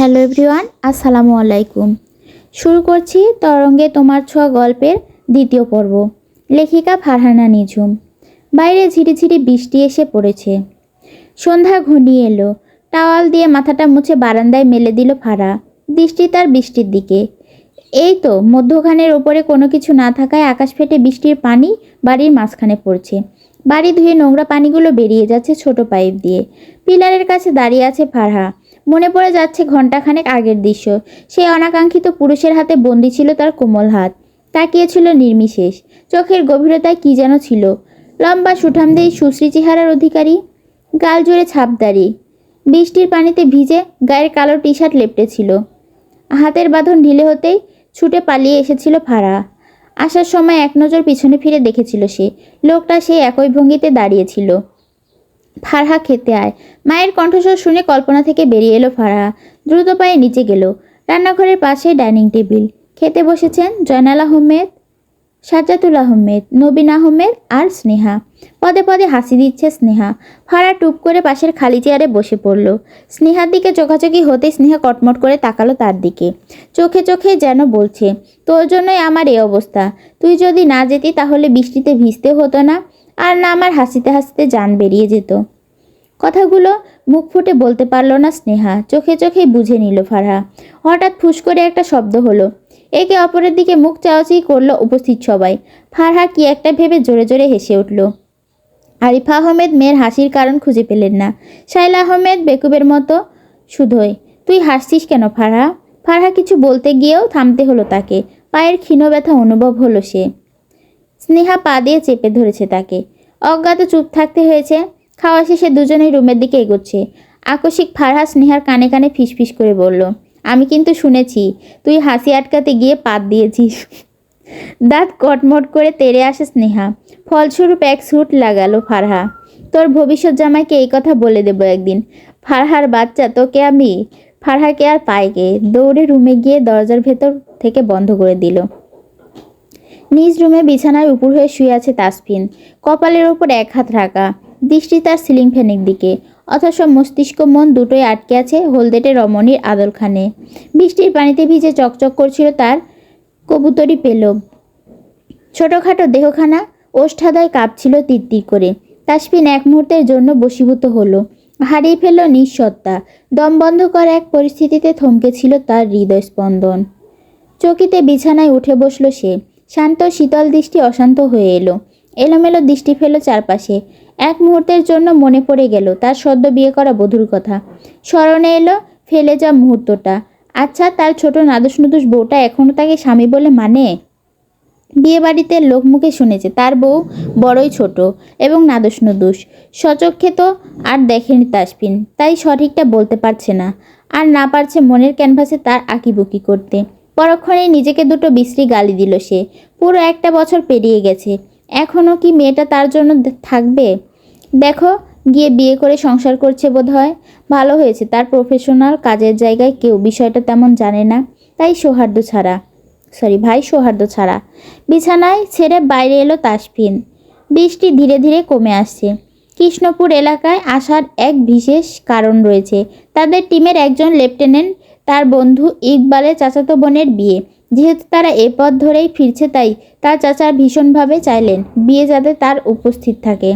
Hello everyone, আসসালামু আলাইকুম। শুরু করছি তরঙ্গে তোমার ছোঁয়া গল্পের দ্বিতীয় পর্ব। লেখিকা ফারহানা নিঝুম। বাইরে ঝিরিঝিরি বৃষ্টি এসে পড়েছে। সন্ধ্যা ঘনিয়ে এলো। টাওয়াল দিয়ে মাথাটা মুছে বারান্দায় মেলে দিল ফাড়া দৃষ্টি তার বৃষ্টির দিকে। এই তো, মধ্যখানের ওপরে কোনো কিছু না থাকায় আকাশ ফেটে বৃষ্টির পানি বাড়ির মাঝখানে পড়ছে। বাড়ি ধুয়ে নোংরা পানিগুলো বেরিয়ে যাচ্ছে ছোট পাইপ দিয়ে। পিলারের কাছে দাঁড়িয়ে আছে ফারহা। মনে পড়ে যাচ্ছে ঘন্টাখানেক আগের দৃশ্য। সেই অনাকাঙ্ক্ষিত পুরুষের হাতে বন্দি ছিল তার কোমল হাত। তাকিয়েছিল নির্মিশেষ চোখের গভীরতায় কি যেন ছিল। লম্বা সুঠামদেহী সুশ্রী চেহারার অধিকারী, গাল জুড়ে ছাপদারি। বৃষ্টির পানিতে ভিজে গায়ের কালো টি শার্ট লেপটেছিল হাতের বাঁধন ঢিলে হতেই ছুটে পালিয়ে এসেছিল ফাড়া আসার সময় এক নজর পিছনে ফিরে দেখেছিল সে। লোকটা সেই একই ভঙ্গিতে দাঁড়িয়েছিল ফারহা খেতে আয়। মায়ের কণ্ঠস্বর শুনে কল্পনা থেকে বেরিয়ে এলো ফারহা। দ্রুত পায়ে নিচে গেল। রান্নাঘরের পাশে ডাইনিং টেবিল। খেতে বসেছেন জয়নাল আহমেদ, সাজ্জাতুল আহমেদ, নবীন আহমেদ আর স্নেহা। পদে পদে হাসি দিচ্ছে স্নেহা। ফাড়া টুপ করে পাশের খালি চেয়ারে বসে পড়ল। স্নেহার দিকে চোখাচোখি হতে স্নেহা কটমট করে তাকালো তার দিকে। চোখে চোখে যেন বলছে, তোর জন্যই আমার এই অবস্থা। তুই যদি না যেতি তাহলে বৃষ্টিতে ভিজতে হতো না। আর না আমার হাসিতে হাসিতে যান বেরিয়ে যেত। কথাগুলো মুখ ফুটে বলতে পারল না স্নেহা, চোখে চোখেই বুঝে নিল ফারহা। হঠাৎ ফুস করে একটা শব্দ হলো। একে অপরের দিকে মুখ চাওয়াচি করল উপস্থিত সবাই। ফারহা কি একটা ভেবে জোরে জোরে হেসে উঠল। আরিফা আহমেদ মেয়ের হাসির কারণ খুঁজে পেলেন না। শাইলা আহমেদ বেকুবের মতো শুধোয় তুই হাসছিস কেন ফারহা? ফারহা কিছু বলতে গিয়েও থামতে হলো তাকে। পায়ের ক্ষীণ ব্যথা অনুভব হলো সে। স্নেহা পা দিয়ে চেপে ধরেছে তাকে। অজ্ঞাত চুপ থাকতে হয়েছে। খাওয়া শেষে দুজনেই রুমের দিকে এগোচ্ছে। আকস্মিক ফারহা স্নেহার কানে কানে ফিসফিস করে বলল, আমি কিন্তু শুনেছি, তুই হাসি আটকাতে গিয়ে পাত দিয়েছিস। দাঁত কটমট করে তেড়ে আসে স্নেহা। ফলস্বরূপ এক স্যুট লাগালো ফারহা। তোর ভবিষ্যৎ জামাইকে এই কথা বলে দেবো একদিন। ফারহার বাচ্চা তোকে আমি, ফারহাকে আর পাইকে। দৌড়ে রুমে গিয়ে দরজার ভেতর থেকে বন্ধ করে দিল। নিজ রুমে বিছানায় উপর হয়ে শুয়ে আছে তাসফিন। কপালের ওপর এক হাত রাখা। দৃষ্টি তার সিলিং ফ্যানের দিকে। অথচ মস্তিষ্ক মন দুটোই আটকে আছে হলদেটে রমণীর আদলখানে। বৃষ্টির পানিতে ভিজে চকচক করছিল তার কবুতরি পেলব ছোটোখাটো দেহখানা ওষ্ঠাদায় কাঁপছিল তিরতির করে। তাসফিন এক মুহূর্তের জন্য বশীভূত হলো। হারিয়ে ফেলল নিঃসত্তা দম বন্ধ করা এক পরিস্থিতিতে থমকে ছিল তার হৃদয় স্পন্দন চকিতে বিছানায় উঠে বসল সে। শান্ত, শীতল দৃষ্টি অশান্ত হয়ে এলো। এলোমেলো দৃষ্টি ফেলো চারপাশে। এক মুহূর্তের জন্য মনে পড়ে গেল তার সদ্য বিয়ে করা বধূর কথা। স্মরণে এলো ফেলে যা মুহূর্তটা। আচ্ছা তার ছোট নাদুস নুদুস বউটা এখনও তাকে স্বামী বলে মানে? বিয়ে বাড়িতে লোক মুখে শুনেছে, তার বউ বড়ই ছোট এবং নাদুস নুদুস সচক্ষে তো আর দেখেনি তাসপিন, তাই সঠিকটা বলতে পারছে না। আর না পারছে মনের ক্যানভাসে তার আঁকিবুকি করতে। পরক্ষণেই নিজেকে দুটো বিশ্রী গালি দিল সে। পুরো একটা বছর পেরিয়ে গেছে। এখনও কি মেয়েটা তার জন্য থাকবে? দেখো, গিয়ে বিয়ে করে সংসার করছে বোধ হয় ভালো হয়েছে, তার প্রফেশনাল কাজের জায়গায় কেউ বিষয়টা তেমন জানে না। তাই সৌহার্দ্য ছাড়া। সরি ভাই, সৌহার্দ্য ছাড়া। বিছানায় ছেড়ে বাইরে এলো তাসফিন। বৃষ্টি ধীরে ধীরে কমে আসছে। কৃষ্ণপুর এলাকায় আসার এক বিশেষ কারণ রয়েছে। তাদের টিমের একজন লেফটেন্যান্ট তার বন্ধু ইকবালের চাচাতো বোনের বিয়ে। যেহেতু তারা এ পথ ধরেই ফিরছে তাই তার চাচা ভীষণভাবে চাইলেন বিয়ে যাতে তার উপস্থিত থাকে।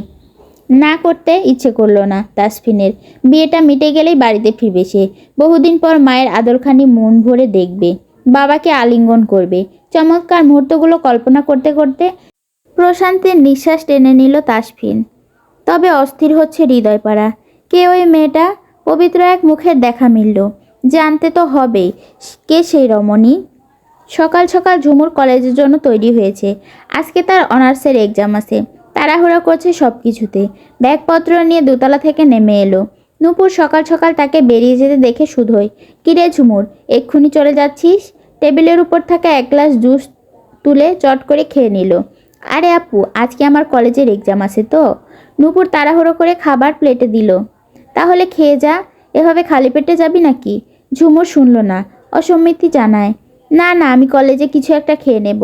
না করতে ইচ্ছে করল না তাসফিনের। বিয়েটা মিটে গেলেই বাড়িতে ফিরবে সে। বহুদিন পর মায়ের আদরখানি মন ভরে দেখবে। বাবাকে আলিঙ্গন করবে। চমৎকার মুহূর্তগুলো কল্পনা করতে করতে প্রশান্তির নিঃশ্বাস টেনে নিল তাসফিন। তবে অস্থির হচ্ছে হৃদয়পাড়া। কে ওই মেয়েটা? পবিত্র এক মুখের দেখা মিলল। জানতে তো হবেই কে সেই রমণী। সকাল সকাল ঝুমুর কলেজের জন্য তৈরি হয়েছে। আজকে তার অনার্সের এক্সাম আছে। তাড়াহুড়ো করছে সব কিছুতে ব্যাগপত্র নিয়ে দোতলা থেকে নেমে এলো। নূপুর সকাল সকাল তাকে বেরিয়ে যেতে দেখে শুধোয় কিরে ঝুমুর, এক্ষুনি চলে যাচ্ছিস? টেবিলের উপর থাকা এক গ্লাস জুস তুলে চট করে খেয়ে নিল। আরে আপু, আজকে আমার কলেজের এক্সাম আছে তো? নূপুর তাড়াহুড়ো করে খাবার প্লেটে দিল। তাহলে খেয়ে যা, এভাবে খালি পেটে যাবি নাকি? ঝুমুর শুনল না। অসম্মতি জানায়, না না, আমি কলেজে কিছু একটা খেয়ে নেব।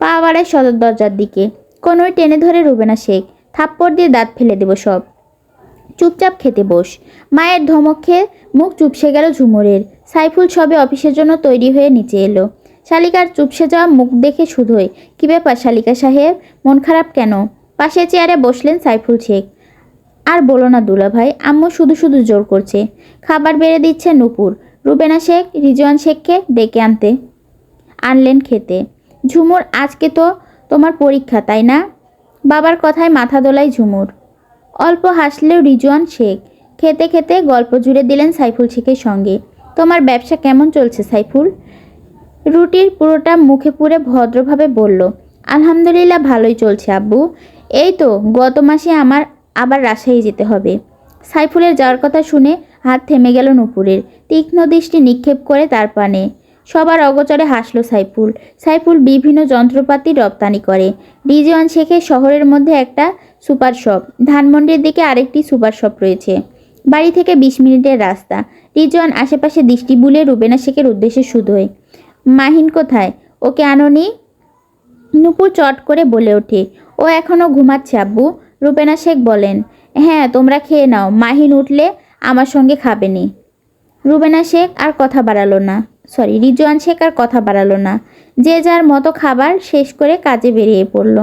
পা বাড়ায় সদর দরজার দিকে। কোনোই টেনে ধরে রুবে না শেখ থাপ্পড় দিয়ে দাঁত ফেলে দেব সব। চুপচাপ খেতে বস। মায়ের ধমক খেয়ে মুখ চুপসে গেল ঝুমুরের। সাইফুল সবে অফিসের জন্য তৈরি হয়ে নিচে এলো। শালিকার চুপসে যাওয়া মুখ দেখে শুধোই কী ব্যাপার শালিকা সাহেব? মন খারাপ কেন? পাশে চেয়ারে বসলেন সাইফুল শেখ। আর বলো না দুলা ভাই আম্মু শুধু শুধু জোর করছে। খাবার বেড়ে দিচ্ছে নূপুর। রুবেনা শেখ, রিজওয়ান শেখকে ডেকে আনতে। আনলেন খেতে। ঝুমুর, আজকে তো তোমার পরীক্ষা, তাই না? বাবার কথায় মাথা দোলাই ঝুমুর। অল্প হাসলেও রিজওয়ান শেখ। খেতে খেতে গল্প জুড়ে দিলেন সাইফুল শেখের সঙ্গে। তোমার ব্যবসা কেমন চলছে সাইফুল? রুটির পুরোটা মুখে পুরে ভদ্রভাবে বলল, আলহামদুলিল্লাহ ভালোই চলছে, আব্বু। এই তো, গত মাসে আমার আবার রাজশাহী যেতে হবে। সাইফুলের যাওয়ার কথা শুনে হাত থেমে গেল নুপুরের। তীক্ষ্ণ দৃষ্টি নিক্ষেপ করে তার পানে। সবার অগচরে হাসল সাইফুল। সাইফুল বিভিন্ন যন্ত্রপাতি রপ্তানি করে। রিজওয়ান শেখের শহরের মধ্যে একটা সুপার শপ। ধানমন্ডির দিকে আরেকটি সুপার শপ রয়েছে। বাড়ি থেকে বিশ মিনিটের রাস্তা। রিজওয়ান আশেপাশে দৃষ্টি বুলে রুবেনা শেখের উদ্দেশ্যে শুধোয়, মাহিন কোথায়? ওকে আননি? নুপুর চট করে বলে ওঠে, ও এখনও ঘুমাচ্ছে আব্বু। রূপেনা শেখ বলেন হ্যাঁ তোমরা খেয়ে নাও। মাহিন উঠলে আমার সঙ্গে খাবে নি রুবেনা শেখ আর কথা বাড়ালো না। সরি রিজওয়ান শেখ আর কথা বাড়ালো না। যে যার মতো খাবার শেষ করে কাজে বেরিয়ে পড়ল।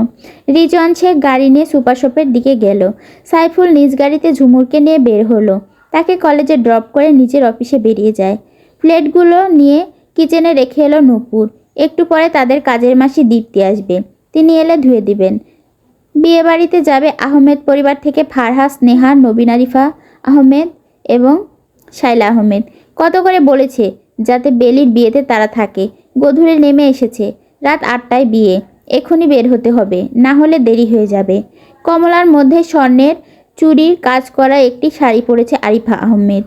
রিজওয়ান শেখ গাড়ি নিয়ে সুপার শপের দিকে গেল। সাইফুল নিজ গাড়িতে ঝুমুরকে নিয়ে বের হলো। তাকে কলেজে ড্রপ করে নিজের অফিসে বেরিয়ে যায়। প্লেটগুলো নিয়ে কিচেনে রেখে এলো নূপুর। একটু পরে তাদের কাজের মাসি দীপ্তি আসবে। তিনি এলে ধুয়ে দিবেন। বিয়ে বাড়িতে যাবে আহমেদ পরিবার থেকে ফারহা স্নেহা, নবীন আরিফা আহমেদ এবং শাইলা আহমেদ। কত করে বলেছে যাতে বেলির বিয়েতে তারা থাকে। গধূলি নেমে এসেছে। রাত আটটায় বিয়ে। এখনই বের হতে হবে, না হলে দেরি হয়ে যাবে। কমলার মধ্যে স্বর্ণের চুরির কাজ করা একটি শাড়ি পরেছে আরিফা আহমেদ।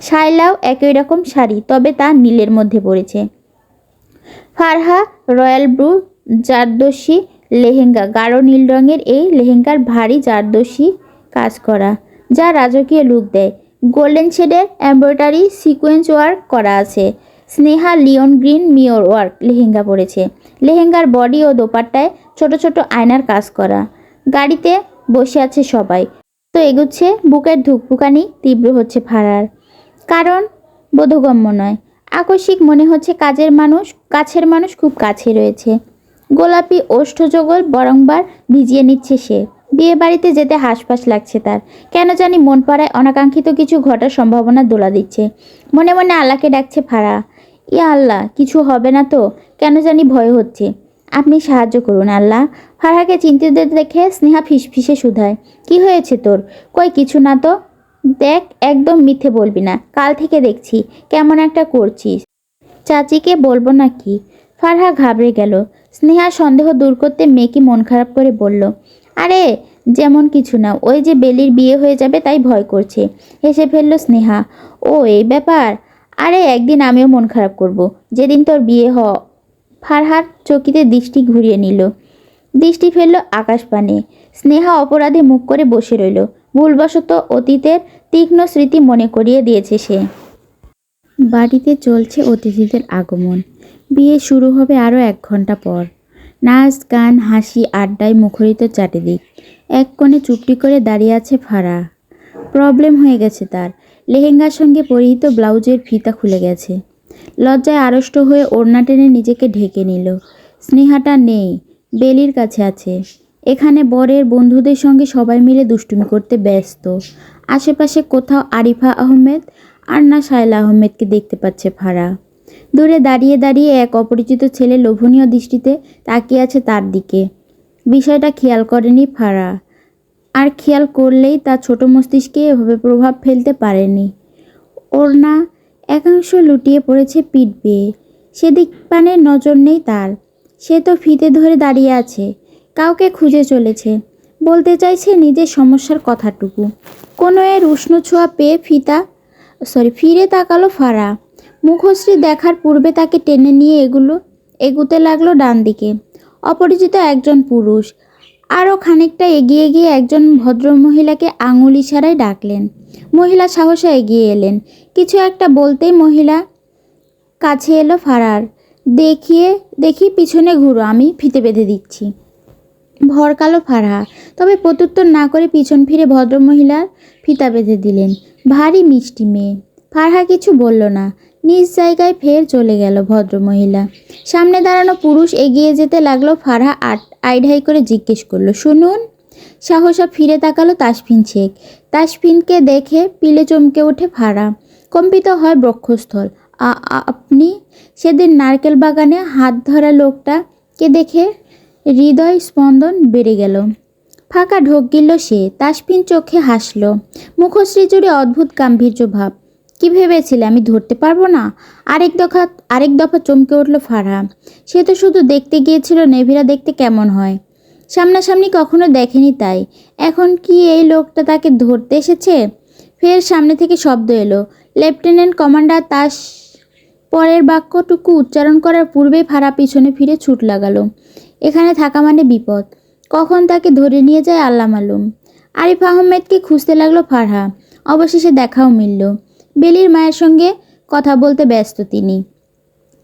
শাইলাও একই রকম শাড়ি, তবে তা নীলের মধ্যে পড়েছে ফারহা, রয়্যাল ব্লু জারদোশি লেহেঙ্গা। গাঢ় নীল রঙের এই লেহেঙ্গার ভারী জারদোশি কাজ করা, যা রাজকীয় লুক দেয়। গোল্ডেন শেডের এমব্রয়ডারি সিকোয়েন্স ওয়ার্ক করা আছে। Sneha Leon green mirror work lehenga পরেছে। লেহেঙ্গার বডি ও দোপাট্টায় ছোট ছোট আয়নার কাজ করা। গাড়িতে বসে আছে সবাই। তো এগুচ্ছে বুকের ধুকপুকানি, তীব্র হচ্ছে ভাড়ার কারণ বোধগম্য নয়। আকস্মিক মনে হচ্ছে কাজের মানুষ, কাছের মানুষ খুব কাছে রয়েছে। গোলাপি ওষ্ঠজগল বরংবার ভিজিয়ে নিচ্ছে সে। বিয়ে বাড়িতে যেতে হাসপাস লাগছে তার। কেন জানি মন পাড়ায় অনাকাঙ্ক্ষিত কিছু ঘটার সম্ভাবনা দোলা দিচ্ছে। মনে মনে আল্লাহকে ডাকছে ফাড়া ইয়া আল্লাহ, কিছু হবে না তো? কেন জানি ভয় হচ্ছে। আপনি সাহায্য করুন আল্লাহ। ফারহাকে চিন্তিত দেখে স্নেহা ফিসফিসে শুধায়। কি হয়েছে তোর? কই কিছু না তো? দেখ, একদম মিথ্যে বলবি না। কাল থেকে দেখছি। কেমন একটা করছিস। চাচিকে বলব নাকি ফারহা ঘাবড়ে গেল। স্নেহা সন্দেহ দূর করতে মেয়েকে মন খারাপ করে বলল, আরে, যেমন কিছু না, ওই যে বেলির বিয়ে হয়ে যাবে তাই ভয় করছে। হেসে ফেলল স্নেহা, ও, এই ব্যাপার? আরে, একদিন আমিও মন খারাপ করব। যেদিন তোর বিয়ে হ ফারহার চকিতে দৃষ্টি ঘুরিয়ে নিল। দৃষ্টি ফেলল আকাশপানে স্নেহা অপরাধে মুখ করে বসে রইল। ভুলবশত অতীতের তীক্ষ্ণ স্মৃতি মনে করিয়ে দিয়েছে সে। বাড়িতে চলছে অতিথিদের আগমন। বিয়ে শুরু হবে আরও এক ঘণ্টা পর। নাচ, গান, হাসি, আড্ডায় মুখরিত চারিদিক। এক কোণে চুপটি করে দাঁড়িয়ে আছে ফারা। প্রবলেম হয়ে গেছে তার। লেহেঙ্গার সঙ্গে পরিহিত ব্লাউজের ফিতা খুলে গেছে। লজ্জায় আড়ষ্ট হয়ে ওড়না টেনে নিজেকে ঢেকে নিল। স্নেহাটা নেই, বেলির কাছে আছে। এখানে বরের বন্ধুদের সঙ্গে সবাই মিলে দুষ্টুমি করতে ব্যস্ত। আশেপাশে কোথাও আরিফা আহমেদ আর না শায়লা আহমেদকে দেখতে পাচ্ছে ফারা। দূরে দাঁড়িয়ে দাঁড়িয়ে এক অপরিচিত ছেলে লোভনীয় দৃষ্টিতে তাকিয়ে আছে তার দিকে। বিষয়টা খেয়াল করেনি ফারা। আর খেয়াল করলেই তার ছোট মস্তিষ্কে এভাবে প্রভাব ফেলতে পারেনি। ওর না একাংশ লুটিয়ে পড়েছে পিঠ বেয়ে। সেদিক পানে নজর নেই তার। সে তো ফিতে ধরে দাঁড়িয়ে আছে। কাউকে খুঁজে চলেছে। বলতে চাইছে নিজের সমস্যার কথাটুকু। কোনো এর উষ্ণ ছোঁয়া পেয়ে ফিতা সরি ফিরে তাকালো ফারা। মুখশ্রী দেখার পূর্বে তাকে টেনে নিয়ে এগুলো, এগুতে লাগল ডান দিকে। অপরিচিত একজন পুরুষ। আরও খানিকটা এগিয়ে গিয়ে একজন ভদ্রমহিলাকে আঙুল ইশারায় ডাকলেন। মহিলা সাহসে এগিয়ে এলেন। কিছু একটা বলতেই মহিলা কাছে এলো ফারার। দেখিয়ে, দেখি পিছনে ঘুরো, আমি ফিতে বেঁধে দিচ্ছি। ভরকালো ফারহা। তবে প্রত্যুত্তর না করে পিছন ফিরে ভদ্রমহিলার ফিতা বেঁধে দিলেন। ভারী মিষ্টি মেয়ে। ফারহা কিছু বলল না। নিজ জায়গায় ফের চলে গেল ভদ্রমহিলা। সামনে দাঁড়ানো পুরুষ এগিয়ে যেতে লাগল ফারহা আট আইঢাই করে জিজ্ঞেস করল, শুনুন? সাহসা ফিরে তাকালো তাসফিন শেখ। তাসফিনকে দেখে পিলে চমকে ওঠে ফারা কম্পিত হয় বক্ষস্থল আপনি? সেদিন নারকেল বাগানে হাত ধরা লোকটাকে দেখে হৃদয় স্পন্দন বেড়ে গেল। ফাঁকা ঢোক গিল সে। তাসফিন চোখে হাসল। মুখশ্রী জুড়ে অদ্ভুত গাম্ভীর্য ভাব। কি ভেবেছিলে? আমি ধরতে পারব না? আরেক দফা আরেক দফা চমকে উঠল ফারহা সে তো শুধু দেখতে গিয়েছিল, নেভিরা দেখতে কেমন হয়। সামনাসামনি কখনো দেখেনি তাই। এখন কি এই লোকটা তাকে ধরতে এসেছে? ফের সামনে থেকে শব্দ এলো। লেফটেন্যান্ট কমান্ডার তাস পরের বাক্যটুকু উচ্চারণ করার পূর্বেই ফারা পিছনে ফিরে ছুট লাগালো। এখানে থাকা মানে বিপদ। কখন তাকে ধরে নিয়ে যায় আল্লাহ মালুম। আরিফ আহমেদকে খুঁজতে লাগল ফারহা অবশেষে দেখাও মিলল। বেলির মায়ের সঙ্গে কথা বলতে ব্যস্ত তিনি।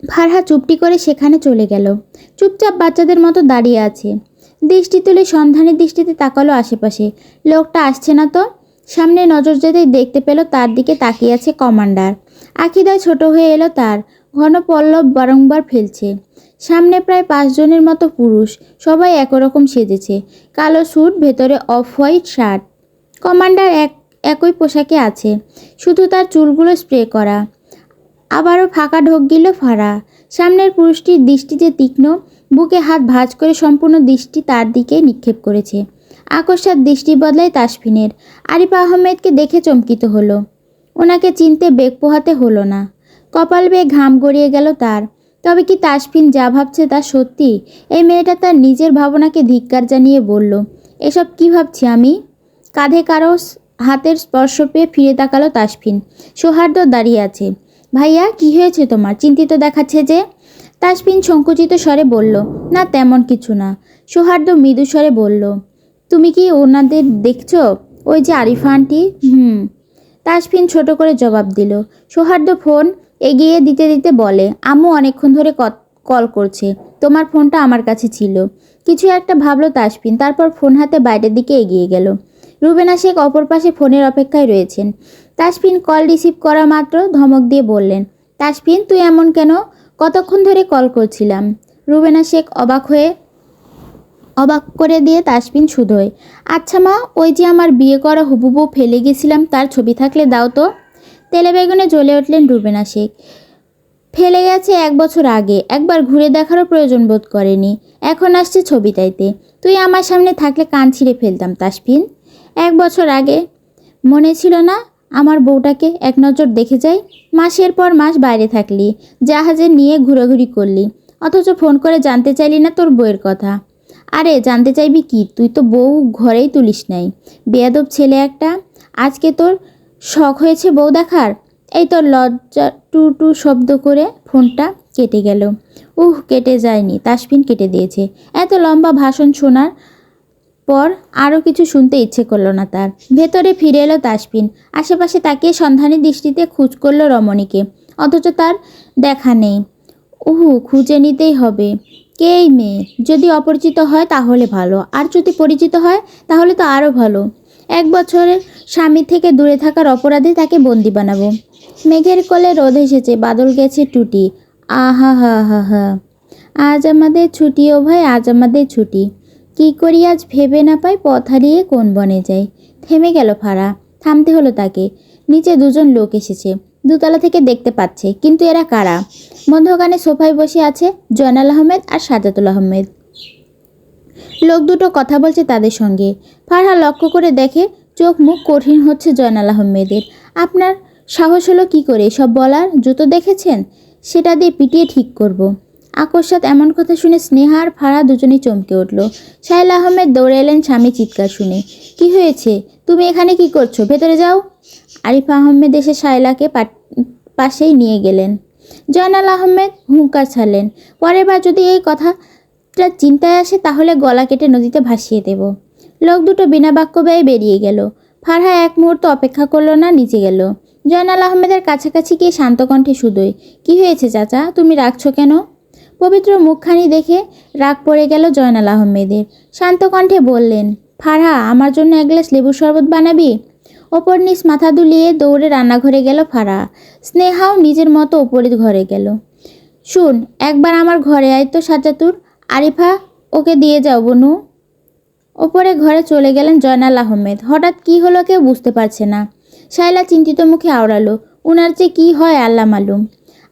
ফারহা চুপটি করে সেখানে চলে গেল। চুপচাপ বাচ্চাদের মতো দাঁড়িয়ে আছে। দৃষ্টি তুলে সন্ধানের দৃষ্টিতে তাকালো আশেপাশে। লোকটা আসছে না তো? সামনে নজর যেতেই দেখতে পেল তার দিকে তাকিয়ে আছে কমান্ডার। আখিদায় ছোট হয়ে এলো তার। ঘন পল্লব বারংবার ফেলছে। সামনে প্রায় পাঁচজনের মতো পুরুষ। সবাই একরকম সেজেছে। কালো স্যুট, ভেতরে অফ হোয়াইট শার্ট। কমান্ডার এক একই পোশাকে আছে। শুধু তার চুলগুলো স্প্রে করা। আবারও ফাঁকা ঢোক গেল ফাড়া সামনের পুরুষটির দৃষ্টি যে তীক্ষ্ণ, বুকে হাত ভাঁজ করে সম্পূর্ণ দৃষ্টি তার দিকে নিক্ষেপ করেছে। আকস্মাত দৃষ্টি বদলায় তাসফিনের। আরিফ আহমেদকে দেখে চমকিত হলো। ওনাকে চিনতে বেগ পোহাতে হলো না। কপাল বেয়ে ঘাম গড়িয়ে গেল তার। তবে কি তাসফিন যা ভাবছে তা সত্যি? এই মেয়েটা তার নিজের ভাবনাকে ধিক্কার জানিয়ে বলল, এসব কি ভাবছি আমি? কাঁধে কারও হাতের স্পর্শ পেয়ে ফিরে তাকালো তাসফিন। সৌহার্দ্য দাঁড়িয়ে আছে। ভাইয়া, কি হয়েছে তোমার? চিন্তিত দেখাচ্ছে যে? তাসফিন সংকুচিত স্বরে বলল, না, তেমন কিছু না। সৌহার্দ্য মৃদু স্বরে বলল, তুমি কি ওনাদের দেখছ? ওই যে আরিফা আন্টি? হুম। তাসফিন ছোট করে জবাব দিল। সৌহার্দ্য ফোন এগিয়ে দিতে দিতে বলে, আম্মু অনেকক্ষণ ধরে কল করছে। তোমার ফোনটা আমার কাছে ছিল। কিছু একটা ভাবলো তাসফিন, তারপর ফোন হাতে বাইরের দিকে এগিয়ে গেল। রুবেনা শেখ অপর পাশে ফোনের অপেক্ষায় রয়েছেন। তাসফিন কল রিসিভ করা মাত্র ধমক দিয়ে বললেন, তাসফিন, তুই এমন কেন? কতক্ষণ ধরে কল করছিলাম? রুবেনা শেখ অবাক হয়ে, অবাক করে দিয়ে তাসফিন শুধোয় আচ্ছা মা, ওই যে আমার বিয়ে করা হুবুবু ফেলে গেছিলাম, তার ছবি থাকলে দাও তো? তেলে বেগুনে জ্বলে উঠলেন রুবেনা শেখ। ফেলে গেছে এক বছর আগে, একবার ঘুরে দেখারও প্রয়োজন বোধ করেনি, এখন আসছে ছবি তাইতে তুই আমার সামনে থাকলে কান ছিঁড়ে ফেলতাম, তাসফিন। এক বছর আগে। মনে ছিল না আমার বউটাকে এক নজর দেখে যাই, মাসের পর মাস বাইরে থাকলি, জাহাজে নিয়ে ঘোরাঘুরি করলি, অথচ ফোন করে জানতে চাইলি না তোর বউয়ের কথা। আরে, জানতে চাইবি কি? তুই তো বউ ঘরেই তুলিস নাই। বেয়াদব ছেলে একটা, আজকে তোর শখ হয়েছে বউ দেখার? এই তোর লজ্জা টু টু শব্দ করে ফোনটা কেটে গেল। উহ, কেটে যায়নি, তাসফিন কেটে দিয়েছে। এত লম্বা ভাষণ শোনার পর আরও কিছু শুনতে ইচ্ছে করল না তার। ভেতরে ফিরে এলো তাসফিন আশেপাশে তাকিয়ে সন্ধানী দৃষ্টিতে খোঁজ করল রমণীকে। অথচ তার দেখা নেই। উহু, খুঁজে নিতেই হবে। কে এই মেয়ে? যদি অপরিচিত হয় তাহলে ভালো। আর যদি পরিচিত হয় তাহলে তো আরও ভালো। এক বছরের স্বামী থেকে দূরে থাকার অপরাধে তাকে বন্দি বানাবো। মেঘের কোলে রোদ এসেছে, বাদল গেছে টুটি। আহা হা হা হা। আজ আমাদের ছুটি ও ভাই, আজ আমাদের ছুটি। কি করি আজ ভেবে না পাই পথ হারিয়ে কোন বনে যাই। থেমে গেল ফাড়া থামতে হলো তাকে। নিচে দুজন লোক এসেছে, দুতলা থেকে দেখতে পাচ্ছে, কিন্তু এরা কারা? মধ্যখানে সোফায় বসে আছে জয়নাল আহমেদ আর সাজাতুল আহমেদ। লোক দুটো কথা বলছে তাদের সঙ্গে। ফারহা লক্ষ্য করে দেখে চোখ মুখ কঠিন হচ্ছে জয়নাল আহমেদের। আপনার সাহস হলো কি করে সব বলার? জুতো দেখেছেন? সেটা দিয়ে পিটিয়ে ঠিক করব। আকস্মাত এমন কথা শুনে স্নেহা আর ফারহা দুজনেই চমকে উঠল। সাহেল আহমেদ দৌড়ে এলেন স্বামী চিৎকার শুনে। কি হয়েছে? তুমি এখানে কি করছ? ভেতরে যাও। আরিফা আহমেদ এসে সায়লাকে পাশেই নিয়ে গেলেন। জয়নাল আহমেদ হুঙ্কার ছাড়লেন। পরের বার যদি এই কথাটা চিন্তায় আসে, তাহলে গলা কেটে নদীতে ভাসিয়ে দেব। লোক দুটো বিনা বাক্য ব্যয়ে বেরিয়ে গেল। ফারহা এক মুহূর্ত অপেক্ষা করল না নিচে গেল। জয়নাল আহমেদের কাছাকাছি গিয়ে শান্ত কণ্ঠে শুধোয় কি হয়েছে চাচা? তুমি রাখছো কেন? পবিত্র মুখখানি দেখে রাগ পড়ে গেল জয়নাল আহমেদের। শান্ত কণ্ঠে বললেন, ফারহা, আমার জন্য এক গ্লাস লেবুর শরবত বানাবি? ওপর নিচ মাথা দুলিয়ে দৌড়ে রান্নাঘরে গেল ফারহা। স্নেহাও নিজের মতো ওপরের ঘরে গেল। শুন, একবার আমার ঘরে আয় তো সাজাতুর আরিফা, ওকে দিয়ে যাও, বনু। ওপরে ঘরে চলে গেলেন জয়নাল আহমেদ। হঠাৎ কি হলো কেউ বুঝতে পারছে না। শায়লা চিন্তিত মুখে আওড়ালো, উনার যে কী হয় আল্লাহ মালুম।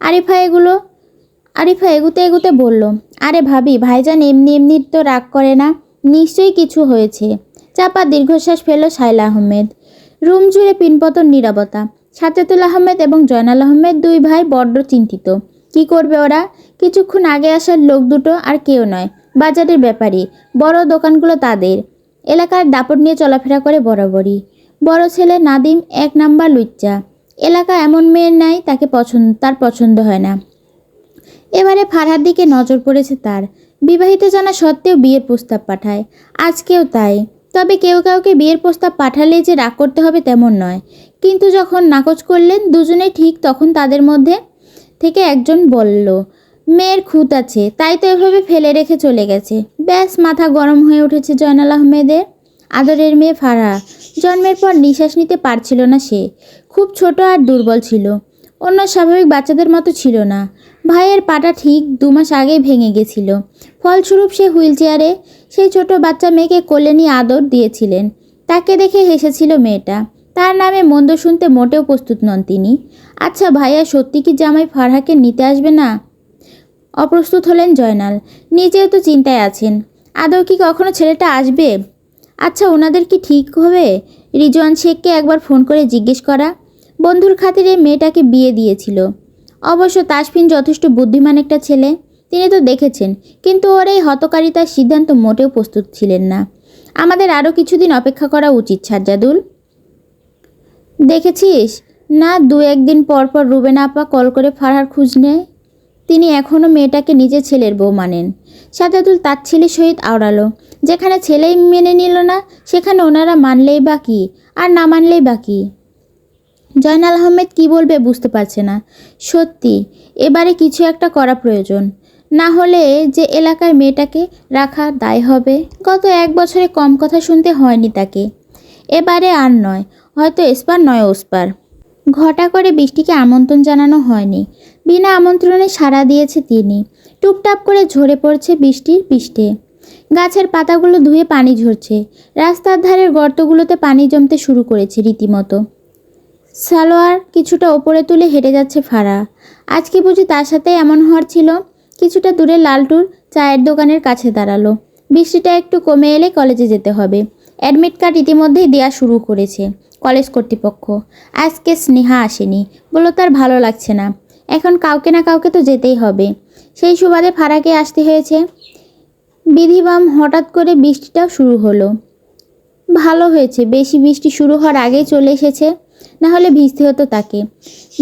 আরিফা এগুলো আরিফা এগুতে এগুতে বলল, আরে ভাবি, ভাইজান এমনি এমনি তো রাগ করে না। নিশ্চয়ই কিছু হয়েছে। চাপা দীর্ঘশ্বাস ফেল শায়লা আহমেদ। রুম জুড়ে পিনপতন নীরবতা। সাজেতুল আহমেদ এবং জয়নাল আহমেদ দুই ভাই বড্ড চিন্তিত। কি করবে ওরা? কিছুক্ষণ আগে আসার লোক দুটো আর কেউ নয়। বাজারের ব্যাপারী, বড় দোকানগুলো তাদের। এলাকার দাপট নিয়ে চলাফেরা করে বরাবরই। বড় ছেলে নাদিম এক নাম্বার লুচ্চা। এলাকা এমন মেয়ের নাই, তাকে পছন্দ, তার পছন্দ হয় না। এবারে ফারহার দিকে নজর পড়েছে তার। বিবাহিত জানা সত্ত্বেও বিয়ের প্রস্তাব পাঠায়। আজকেও তাই। তবে কেউ কাউকে বিয়ের প্রস্তাব পাঠালেই যে রাগ করতে হবে তেমন নয়। কিন্তু যখন নাকচ করলেন দুজনে ঠিক তখন তাদের মধ্যে থেকে একজন বলল, মেয়ের খুঁত আছে, তাই তো এভাবে ফেলে রেখে চলে গেছে। ব্যাস, মাথা গরম হয়ে উঠেছে জয়নাল আহমেদের। আদরের মেয়ে ফারা জন্মের পর নিঃশ্বাস নিতে পারছিল না সে। খুব ছোট আর দুর্বল ছিল। অন্য স্বাভাবিক বাচ্চাদের মতো ছিল না। ভাইয়ের পাটা ঠিক দু মাস আগেই ভেঙে গেছিল। ফলস্বরূপ সে হুইল চেয়ারে সেই ছোট বাচ্চা মেয়েকে কোলে নিয়ে আদর দিয়েছিলেন। তাকে দেখে হেসেছিল মেয়েটা। তার নামে মন্দ শুনতে মোটেও প্রস্তুত নন তিনি। আচ্ছা ভাইয়া, সত্যি কি জামাই ফারহাকে নিতে আসবে না? অপ্রস্তুত হলেন জয়নাল। নিজেও তো চিন্তায় আছেন। আদৌ কি কখনো ছেলেটা আসবে? আচ্ছা ওনাদের কি ঠিক হবে? রিজওয়ান শেখকে একবার ফোন করে জিজ্ঞেস করা। বন্ধুর খাতিরে মেয়েটাকে বিয়ে দিয়েছিল। অবশ্য তাসফিন যথেষ্ট বুদ্ধিমান একটা ছেলে, তিনি তো দেখেছেন, কিন্তু ওর এই হতকারিতার সিদ্ধান্ত মোটেও প্রস্তুত ছিলেন না। আমাদের আরও কিছুদিন অপেক্ষা করা উচিত, সাজ্জাদুল। দেখেছিস? না, দু একদিন পর পর রুবেন আপা কল করে ফারহার খোঁজ নেয়। তিনি এখনও মেয়েটাকে নিজের ছেলের বউ মানেন। সাজাদুল তার ছেলের সহিত আওড়ালো, যেখানে ছেলেই মেনে নিল না, সেখানে ওনারা মানলেই বা কি, আর না মানলেই বা কি। জয়নাল আহমেদ কি বলবে বুঝতে পারছে না। সত্যি, এবারে কিছু একটা করা প্রয়োজন। না হলে যে এলাকার মেয়েটাকে রাখা দায় হবে। গত এক বছরে কম কথা শুনতে হয়নি তাকে। এবারে আর নয়, হয়তো এসপার নয় ওসপার ঘটা করে বৃষ্টিকে আমন্ত্রণ জানানো হয়নি। বিনা আমন্ত্রণে সাড়া দিয়েছে তিনি। টুপটাপ করে ঝরে পড়ছে বৃষ্টির পৃষ্ঠে। গাছের পাতাগুলো ধুয়ে পানি ঝরছে। রাস্তার ধারের গর্তগুলোতে পানি জমতে শুরু করেছে রীতিমতো। সালোয়ার কিছুটা ওপরে তুলে হেঁটে যাচ্ছে ফারা। আজকে বুঝি তার সাথে এমন হওয়ার ছিল? কিছুটা দূরে লালটুর চায়ের দোকানের কাছে দাঁড়াল। বৃষ্টিটা একটু কমে এলে কলেজে যেতে হবে। অ্যাডমিট কার্ড ইতিমধ্যেই দেওয়া শুরু করেছে কলেজ কর্তৃপক্ষ। আজকে স্নেহা আসেনি। বলল, তার ভালো লাগছে না। এখন কাউকে না কাউকে তো যেতেই হবে। সেই সুবাদে ফারাকে আসতে হয়েছে। বিধিবাম হঠাৎ করে বৃষ্টিটাও শুরু হলো। ভালো হয়েছে। বেশি বৃষ্টি শুরু হওয়ার আগেই চলে এসেছে। না হলে ভিজতে হতো তাকে।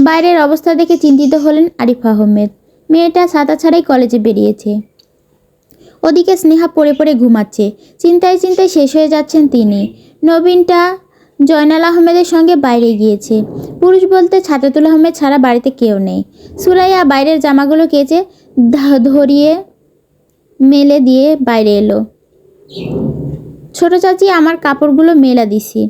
বাইরের অবস্থা দেখে চিন্তিত হলেন আরিফ আহমেদ। মেয়েটা ছাতা ছাড়াই কলেজে বেরিয়েছে। ওদিকে স্নেহা পড়ে পড়ে ঘুমাচ্ছে। চিন্তায় চিন্তায় শেষ হয়ে যাচ্ছেন তিনি। নবীনটা জয়নাল আহমেদের সঙ্গে বাইরে গিয়েছে। পুরুষ বলতে ছাতাতুল আহমেদ ছাড়া বাড়িতে কেউ নেই। সুরাইয়া বাইরের জামাগুলো কেচে ধরিয়ে মেলে দিয়ে বাইরে এলো। ছোট চাচি, আমার কাপড়গুলো মেলা দিছি।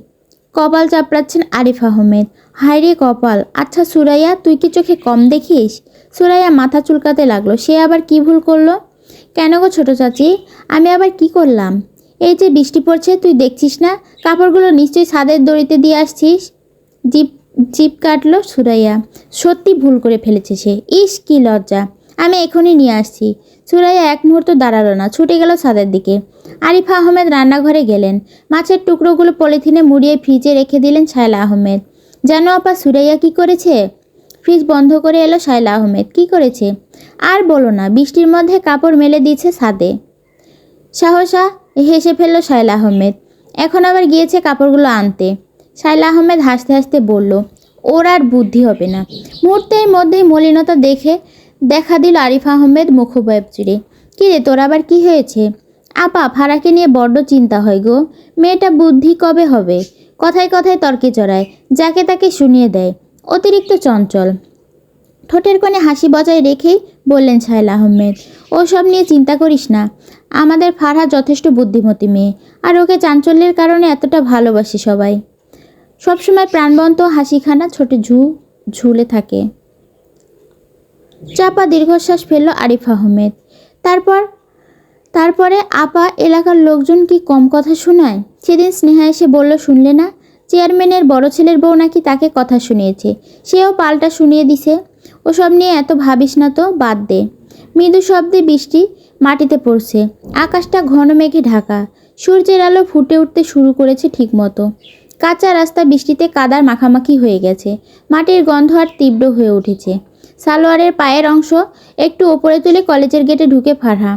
কপাল চাপড়াচ্ছেন আরিফ আহমেদ। হায়রে কপাল আচ্ছা সুরাইয়া, তুই কি চোখে কম দেখিস? সুরাইয়া মাথা চুলকাতে লাগল। সে আবার কি ভুল করল? কেন গো ছোট চাচি? আমি আবার কি করলাম? এই যে বৃষ্টি পড়ছে, তুই দেখছিস না? কাপড়গুলো নিশ্চয়ই ছাদের দড়িতে দিয়ে আসছিস? জিপ জিপ কাটলো সুরাইয়া। সত্যি ভুল করে ফেলেছে সে। ইস, কি লজ্জা। আমি এখনই নিয়ে আসছি। সুরাইয়া এক মুহূর্ত দাঁড়াল না, ছুটে গেল ছাদের দিকে। আরিফা আহমেদ রান্নাঘরে গেলেন। মাছের টুকরোগুলো পলিথিনে মুড়িয়ে ফ্রিজে রেখে দিলেন শায়লা আহমেদ। জানো আপা, সুরাইয়া কি করেছে? ফ্রিজ বন্ধ করে এলো শায়লা আহমেদ। কি করেছে? আর বলো না, বৃষ্টির মধ্যে কাপড় মেলে দিয়েছে ছাদে। সাহসা? হেসে ফেলল শায়লা আহমেদ। এখন আবার গিয়েছে কাপড়গুলো আনতে। শায়লা আহমেদ হাসতে হাসতে বলল, ওর আর বুদ্ধি হবে না। মুহূর্তের মধ্যেই মলিনতা দেখে, দেখা দিল আরিফ আহমেদ মুখোবয়ব চিড়ে। কিরে তোর আবার কি হয়েছে? আপা ফারাকে নিয়ে বড্ড চিন্তা হয় গো। মেয়েটা বুদ্ধি কবে হবে? কথায় কথায় তর্কে চড়ায়, যাকে তাকে শুনিয়ে দেয়। অতিরিক্ত চঞ্চল। ঠোঁটের কোণে হাসি বজায় রেখেই বললেন ছাহেল আহমেদ, ওসব নিয়ে চিন্তা করিস না। আমাদের ফারহা যথেষ্ট বুদ্ধিমতী মেয়ে, আর ওকে চাঞ্চল্যের কারণে এতটা ভালোবাসে সবাই। সবসময় প্রাণবন্ত হাসিখানা ছোটে ঝু, ঝুলে থাকে। চাপা দীর্ঘশ্বাস ফেলল আরিফ আহমেদ। তারপর তারপরে আপা এলাকার লোকজন কি কম কথা শোনায়? সেদিন স্নেহা এসে বলল, শুনলে না? চেয়ারম্যানের বড় ছেলের বউ নাকি তাকে কথা শুনিয়েছে। সেও পাল্টা শুনিয়ে দিছে। ওসব নিয়ে এত ভাবিস না তো, বাদ দে। মৃদু শব্দে বৃষ্টি মাটিতে পড়ছে। আকাশটা ঘন মেঘে ঢাকা। সূর্যের আলো ফুটে উঠতে শুরু করেছে ঠিকমতো। কাঁচা রাস্তা বৃষ্টিতে কাদার মাখামাখি হয়ে গেছে। মাটির গন্ধ আর তীব্র হয়ে উঠেছে। সালোয়ারের পায়ের অংশ একটু ওপরে তুলে কলেজের গেটে ঢুকে ফারহা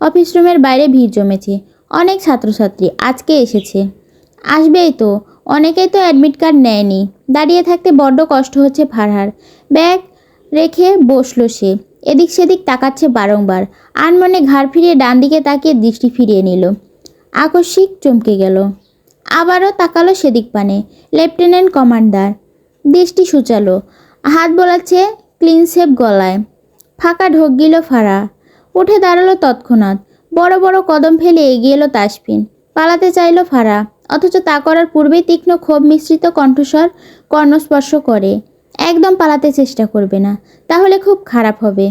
অফিস রুমের বাইরে ভিড় জমেছে। অনেক ছাত্রছাত্রী আজকে এসেছে। আসবেই তো, অনেকেই তো অ্যাডমিট কার্ড নেয়নি। দাঁড়িয়ে থাকতে বড্ড কষ্ট হচ্ছে ফারহার। ব্যাগ রেখে বসল সে। এদিক সেদিক তাকাচ্ছে বারংবার। আনমনে ঘাড় ফিরিয়ে ডান দিকে তাকিয়ে দৃষ্টি ফিরিয়ে নিল। আকস্মিক চমকে গেল। আবারও তাকালো সেদিক পানে। Lieutenant commander. দৃষ্টি সূচালো। হাত বোলাচ্ছে ক্লিন সেপ গলায়। ফাঁকা ঢোক গিল ফাড়া উঠে দাঁড়াল তৎক্ষণাৎ। বড় বড় কদম ফেলে এগিয়ে এলো তাসপিন পালাতে চাইলো ফাড়া অথচ তা করার পূর্বেই তীক্ষ্ণ ক্ষোভ মিশ্রিত কণ্ঠস্বর কর্ণস্পর্শ করে। একদম পালাতে চেষ্টা করবে না, তাহলে খুব খারাপ হবে।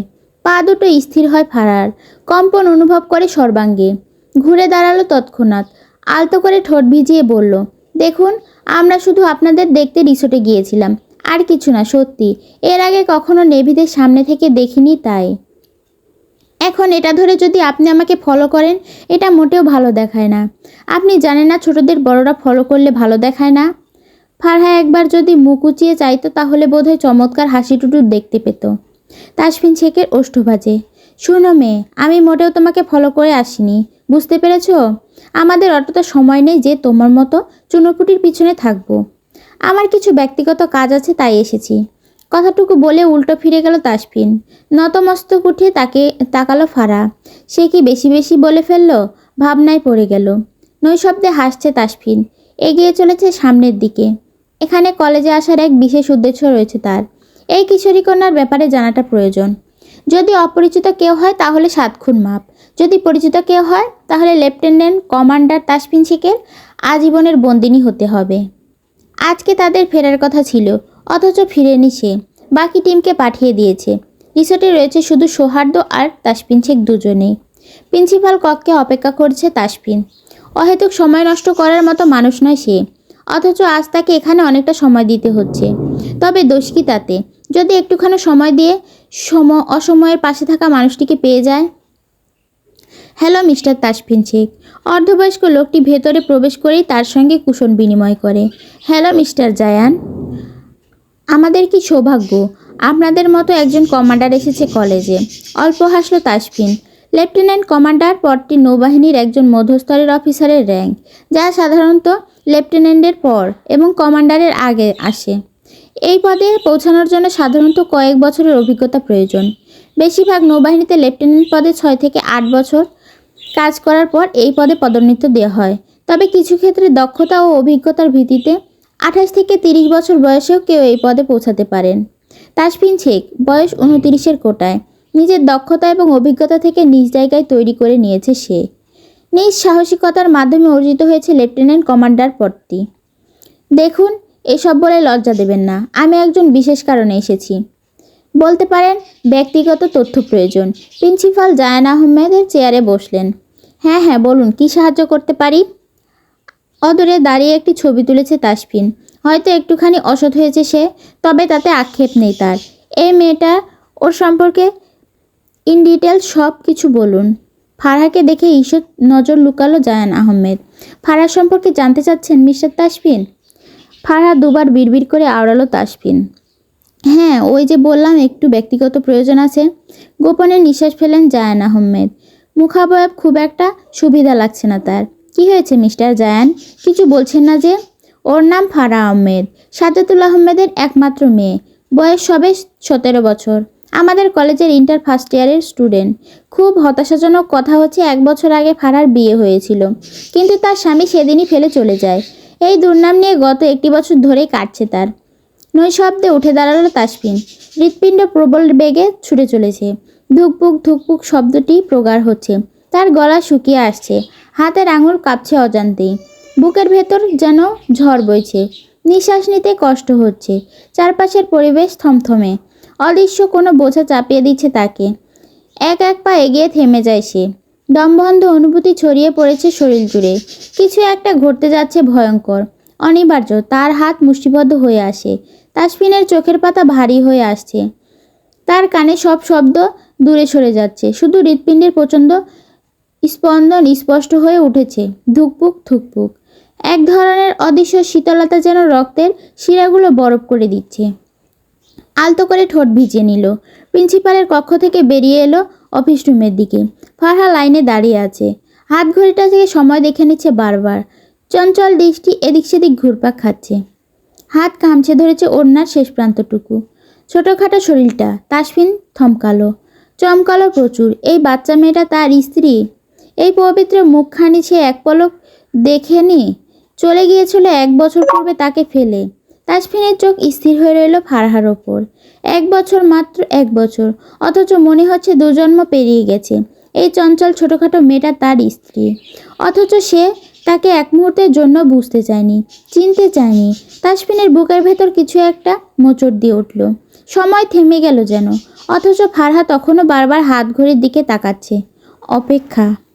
পা দুটো স্থির হয় ফাড়ার কম্পন অনুভব করে সর্বাঙ্গে। ঘুরে দাঁড়াল তৎক্ষণাৎ, আলতো করে ঠোঁট ভিজিয়ে বলল, দেখুন, আমরা শুধু আপনাদের দেখতে রিসোর্টে গিয়েছিলাম, আর কিছু না, সত্যি। এর আগে কখনো নেভিদের সামনে থেকে দেখিনি তাই। এখন এটা ধরে যদি আপনি আমাকে ফলো করেন, এটা মোটেও ভালো দেখায় না। আপনি জানেন না ছোটদের বড়রা ফলো করলে ভালো দেখায় না? ফারহা একবার যদি মুখ উঁচিয়ে চাইতো, তাহলে বোধহয় চমৎকার হাসি টুটু দেখতে পেত। তাসফিন শেখের ওষ্ঠ বাজে শুনো মেয়ে আমি মোটেও তোমাকে ফলো করে আসিনি, বুঝতে পেরেছ? আমাদের অতটা সময় নেই যে তোমার মতো চুনোপুটির পিছনে থাকব। আমার কিছু ব্যক্তিগত কাজ আছে, তাই এসেছি। কথাটুকু বলে উল্টো ফিরে গেল তাসফিন। নতমস্তক উঠে তাকে তাকালো ফারা। সে কি বেশি বেশি বলে ফেলল? ভাবনায় পড়ে গেল। নৈশব্দে হাসছে তাসফিন। এগিয়ে চলেছে সামনের দিকে। এখানে কলেজে আসার এক বিশেষ উদ্দেশ্য রয়েছে তার। এই কিশোরী কন্যার ব্যাপারে জানাটা প্রয়োজন। যদি অপরিচিত কেউ হয় তাহলে সাত খুন মাপ। যদি পরিচিত কেউ হয় তাহলে লেফটেন্যান্ট কমান্ডার তাসফিন শেখের আজীবনের বন্দিনী হতে হবে। আজকে তাদের ফেরার কথা ছিল। অথচ ফিরেনি সে। বাকি টিমকে পাঠিয়ে দিয়েছে। রিসোর্টে রয়েছে শুধু সৌহার্দ্য আর তাসপিন শেখ দুজনেই। প্রিন্সিপাল কক্ষে অপেক্ষা করছে তাসপিন। অহেতুক সময় নষ্ট করার মতো মানুষ নয় সে। অথচ আজ তাকে এখানে অনেকটা সময় দিতে হচ্ছে। তবে দোষ কি তাতে? যদি একটুখানি সময় দিয়ে সম অসময়ের পাশে থাকা মানুষটিকে পেয়ে যায়? Hello, mister Tasfin Sheikh. অর্ধবয়স্ক লোকটি ভেতরে প্রবেশ করেই তার সঙ্গে কুশন বিনিময় করে। Hello, mister Zayan. আমাদের কি সৌভাগ্য? আপনাদের মতো একজন কমান্ডার এসেছে কলেজে। অল্প হাসলো তাসফিন। লেফটেন্যান্ট কমান্ডার পদটি নৌবাহিনীর একজন মধ্যস্তরের অফিসারের র্যাঙ্ক, যা সাধারণত লেফটেন্যান্টের পর এবং কমান্ডারের আগে আসে। এই পদে পৌঁছানোর জন্য সাধারণত কয়েক বছরের অভিজ্ঞতা প্রয়োজন। বেশিরভাগ নৌবাহিনীতে লেফটেন্যান্ট পদে ছয় থেকে আট বছর কাজ করার পর এই পদে পদোন্নতি দেওয়া হয়। তবে কিছু ক্ষেত্রে দক্ষতা ও অভিজ্ঞতার ভিত্তিতে আঠাশ থেকে তিরিশ বছর বয়সেও কেউ এই পদে পৌঁছাতে পারেন। তাসফিন শেখ, বয়স উনতিরিশের কোটায়। নিজের দক্ষতা এবং অভিজ্ঞতা থেকে নিজ জায়গায় তৈরি করে নিয়েছে সে। নিজ সাহসিকতার মাধ্যমে অর্জিত হয়েছে লেফটেন্যান্ট কমান্ডার পদটি। দেখুন, এসব বলে লজ্জা দেবেন না। আমি একজন বিশেষ কারণে এসেছি। বলতে পারেন, ব্যক্তিগত তথ্য প্রয়োজন। প্রিন্সিপাল জায়ান আহমেদের চেয়ারে বসলেন। হ্যাঁ হ্যাঁ বলুন, কি সাহায্য করতে পারি? অদূরে দাঁড়িয়ে একটি ছবি তুলেছে তাসফিন। হয়তো একটুখানি অসৎ হয়েছে সে, তবে তাতে আক্ষেপ নেই তার। এই মেয়েটা ওর সম্পর্কে ইন ডিটেল সব কিছু বলুন। ফারহাকে দেখে ঈশ্বর নজর লুকালো জায়ান আহমেদ। ফারহা সম্পর্কে জানতে চাচ্ছেন মিস্টার তাসফিন? ফারহা দুবার বিড়বিড় করে আওড়ালো তাসফিন। হ্যাঁ ওই যে বললাম, একটু ব্যক্তিগত প্রয়োজন আছে। গোপনে নিঃশ্বাস ফেলেন জায়ান আহমেদ। মুখাবয়ব খুব একটা সুবিধা লাগছে না তার। কি হয়েছে, মিস্টার জায়ান? কিছু বলছেন না যে? ওর নাম ফারা আহমেদ সাজাতুল আহমেদের একমাত্র মেয়ে। বয়স সবে সতেরো বছর। আমাদের কলেজের ইন্টার ফার্স্ট ইয়ারের স্টুডেন্ট খুব হতাশাজনক কথা হচ্ছে, এক বছর আগে ফারার বিয়ে হয়েছিল। কিন্তু তার স্বামী সেদিনই ফেলে চলে যায়। এই দুর্নাম নিয়ে গত একটি বছর ধরেই কাটছে তার। নৈশব্দে উঠে দাঁড়াল তাসপিন হৃৎপিণ্ড প্রবল বেগে ছুটে চলেছে। ধুকপুক ধুকপুক শব্দটি প্রগাঢ় হচ্ছে। তার গলা শুকিয়ে আসছে। হাতের আঙুল কাঁপছে অজান্তেই। বুকের ভেতর যেন ঝড় বইছে। নিঃশ্বাস নিতে কষ্ট হচ্ছে। চারপাশের পরিবেশ থমথমে। অদৃশ্য কোনো বোঝা চাপিয়ে দিচ্ছে তাকে। এক এক পা এগিয়ে থেমে যায় সে। দমবন্ধ অনুভূতি ছড়িয়ে পড়েছে শরীর জুড়ে। কিছু একটা ঘটতে যাচ্ছে ভয়ঙ্কর। অনিবার্য, তার হাত মুষ্টিবদ্ধ হয়ে আসে। তাসফিনের চোখের পাতা ভারী হয়ে আসছে। তার কানে সব শব্দ দূরে সরে যাচ্ছে। শুধু হৃৎপিণ্ডের প্রচণ্ড স্পন্দন স্পষ্ট হয়ে উঠেছে। ধুকপুক ধুকপুক। এক ধরনের অদৃশ্য শীতলতা যেন রক্তের শিরাগুলো বরফ করে দিচ্ছে। আলতো করে ঠোঁট ভিজিয়ে নিল। প্রিন্সিপালের কক্ষ থেকে বেরিয়ে এলো অফিস রুমের দিকে। ফারহা লাইনে দাঁড়িয়ে আছে। হাত ঘড়িটা থেকে সময় দেখে নিচ্ছে বারবার। চঞ্চল দৃষ্টি এদিক সেদিক ঘুরপাক খাচ্ছে। হাত কামছে ধরেছে ওড়নার শেষ প্রান্তটুকু। ছোটোখাটো শরীরটা, তাসফিন থমকালো। চমকালো প্রচুর। এই বাচ্চা মেয়েটা তার স্ত্রী? এই পবিত্র মুখখানি সে এক পলক দেখেনি। চলে গিয়েছিল এক বছর পূর্বে তাকে ফেলে। তাসফিনের চোখ স্থির হয়ে রইল ফারহার ওপর। এক বছর মাত্র এক বছর, অথচ মনে হচ্ছে দুজন্ম পেরিয়ে গেছে। এই চঞ্চল ছোটোখাটো মেয়েটা তার স্ত্রী। অথচ সে তাকে এক মুহূর্তের জন্য বুঝতে চায়নি, চিনতে চায়নি। তাসফিনের বুকের ভেতর কিছু একটা মোচড় দিয়ে উঠল। সময় থেমে গেল যেন, অথচ ফারহা তখনও বারবার হাত ঘড়ির দিকে তাকাচ্ছে। অপেক্ষা।